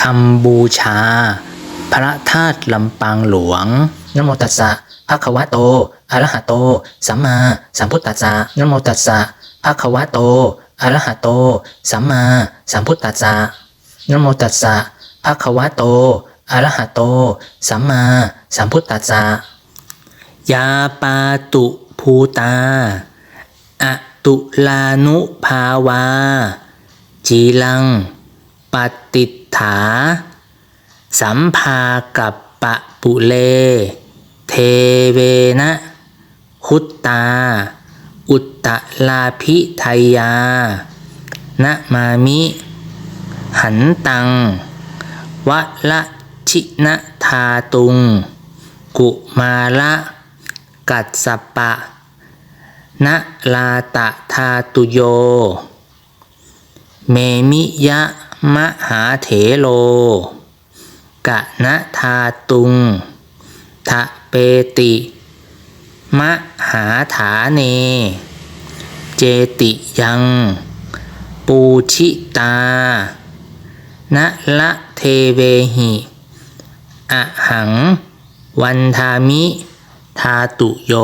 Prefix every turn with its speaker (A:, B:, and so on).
A: คำบูชา พระธาตุลำปางหลวงนโมตัสสะภะคะวะโตอะระหะโต สัมมาสัมพุทธัสสะนโมตัสสะภะคะวะโตอะระหะโต สัมมาสัมพุทธัสสะนโมตัสสะภะคะวะโตอะระหะโต สัมมาสัมพุทธัสสะยาปาตุภูตาอะตุลานุภาวาจีลังปฏิ ฏฐาสัมภากับปะปุเล เทเวนะคุตตา อุตตลาภิไทยานะมามิ หันตัง วะละชินะทาตุง กุมาละ กัสสปะนะลาตะทาตุโย เมมิยะ มหาเถโล กะนะทาตุง ทะเปติ มหาฐาเน เจติยัง ปูชิตานะละเทเวหิอะหัง วันทามิ ทาตุโย